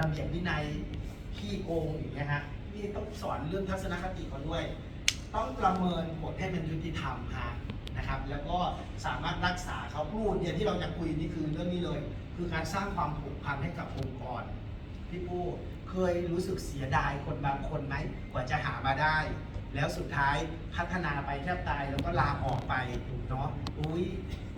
ระเบียบวินัยขี้โกงอย่างเงี้ยฮะนี่ต้องสอนเรื่องทัศนคติเขาด้วย ต้องประเมินกฎให้มันยุติธรรมฮะนะครับ แล้วก็สามารถรักษาเขาพูดเนี่ยที่เราจะคุยนี่คือเรื่องนี้เลย คือการสร้างความผูกพันให้กับองค์กรพี่ปูเคยรู้สึกเสียดายคนบางคนไหมกว่าจะหามาได้ แล้วสุดท้ายพัฒนาไปแทบตายแล้วก็ลาออกไปเนาะอุ้ย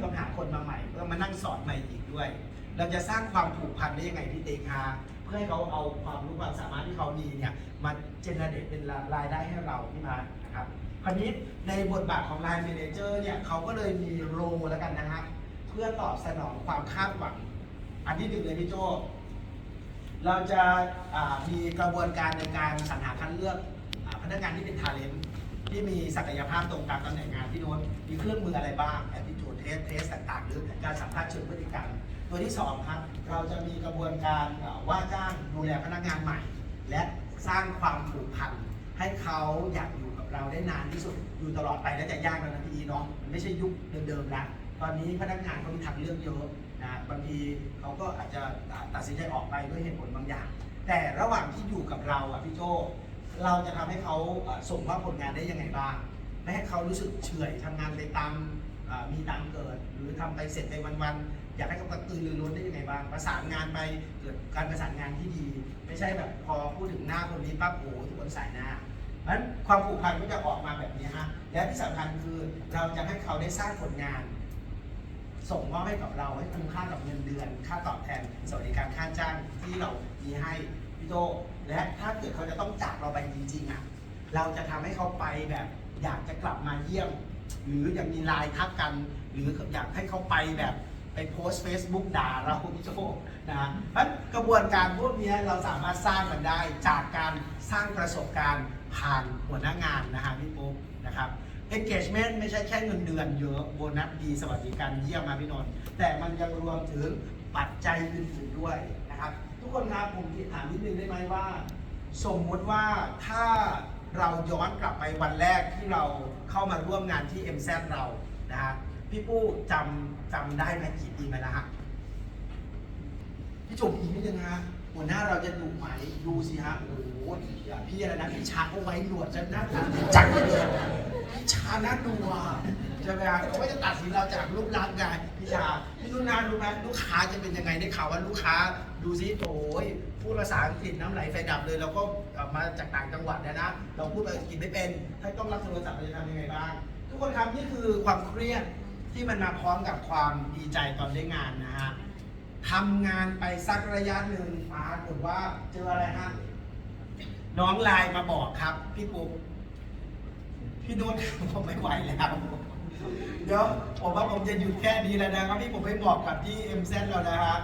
ต้องหาคนมาใหม่ก็มานั่งสอนใหม่อีกด้วย เราจะสร้างความผูกพันได้ยังไงพี่เตคาเพื่อให้เขาเอาความรู้ความสามารถที่เขามีเนี่ยมาเจเนเรตเป็นรายได้ให้เราพี่มานะครับคราวนี้ในบทบาทของ Line Manager เนี่ยเขาก็เลยมีโรแล้วกันนะครับเพื่อตอบสนองความคาดหวัง อันที่หนึ่งเลยพี่โจเราจะมีกระบวนการในการสรรหาคัดเลือก นักงานที่เป็นทาเลนต์ที่มีศักยภาพตรงตามตำแหน่งงานที่โน้นมีเครื่องมืออะไรบ้าง attitude test test ต่างๆ หรือการสัมภาษณ์เชิงพฤติกรรม ตัวที่สองครับเราจะมีกระบวนการว่าจ้างดูแลพนักงานใหม่ และสร้างความผูกพันให้เขาอยากอยู่กับเราได้นานที่สุดอยู่ตลอดไปแล้วจะยากแล้วนะพี่อีเนาะมันไม่ใช่ยุคเดิมๆแล้วตอนนี้พนักงานเขามีทางเลือกเยอะนะบางทีเขาก็อาจจะตัดสินใจออกไปด้วยเหตุผลบางอย่าง แต่ระหว่างที่อยู่กับเราอะพี่โจ เราจะทำให้เขาส่งมอบผลงานได้ยังไงบ้าง ไม่ให้เขารู้สึกเฉื่อยทำงานไปตามมีตามเกิด หรือทำไปเสร็จไปวันๆ อยากให้เขากระตือรือร้นได้ยังไงบ้าง ประสานงานไปเกิดการประสานงานที่ดี ไม่ใช่แบบพอพูดถึงหน้าคนนี้ปั๊บโอ้ทุกคนสายหน้าเพราะฉะนั้นความผูกพันก็จะออกมาแบบนี้ฮะ และที่สำคัญคือเราจะให้เขาได้สร้างผลงาน ส่งมอบให้กับเราให้คุ้มค่ากับเงินเดือน ค่าตอบแทนสวัสดิการค่าจ้างที่เรามีให้ พี่โตและถ้าเกิดเขาจะต้องจากเราไปจริงๆอะเราจะทำให้เขาไปแบบ อยากจะกลับมาเยี่ยม หรืออยากมีไลน์ทักกัน หรืออยากให้เขาไปแบบไปโพสต์ Facebook ด่าเราพี่โจนะเพราะกระบวนการพวกนี้เราสามารถสร้างมันได้จากการสร้างประสบการณ์ผ่านหัวหน้างานนะฮะพี่ปุ๊กนะครับ engagement ไม่ใช่แค่เงินเดือนเยอะโบนัสดีสวัสดิการเยี่ยมมาพี่นนท์แต่มันยังรวมถึงปัจจัยอื่นๆด้วยนะครับ ทุกคนครับผมถามนิดนึงได้ไหมว่า สมมุติว่าถ้าเราย้อนกลับไปวันแรกที่เราเข้ามาร่วมงานที่ MZ เรานะฮะพี่ปู้จำจำได้ไหมกี่ปีมาแล้วฮะพี่จุ๋มอีกนิดนึงฮะ หัวหน้าเราจะดุไหมดูสิฮะโอ้โหพี่อะไรนะพี่ชาเขาไว้หนวดจะน้าจังเลยพี่ชาน่าดูอะใช่ไหมฮะเขาก็จะตัดสินเราจากรูปร่างกายพี่ชาพี่นุ่นนารู้ไหมลูกค้าจะเป็นยังไงได้ข่าวว่าลูกค้าดูซิโอ้ยพูดภาษาอังกฤษน้ำไหลไฟดับเลยเราก็มาจากต่างจังหวัดนยนะเราพูดภาษาอังกฤษไม่เป็น ถ้าต้องรับโทรศัพท์เราจะทำยังไงบ้าง ทุกคนครับนี่คือความเครียดที่มันมาพร้อมกับความดีใจตอนได้งานนะฮะ ทำงานไปสักระยะหนึ่งปรากฏว่าเจออะไรฮะน้องไลน์มาบอกครับ พี่ปุ๊กพี่นุ่นผมไม่ไหวแล้ว เดี๋ยวผมว่าผมจะหยุดแค่นี้แล้วนะครับพี่ผมไปบอกกับที่เอ็มเซนแล้วนะฮะ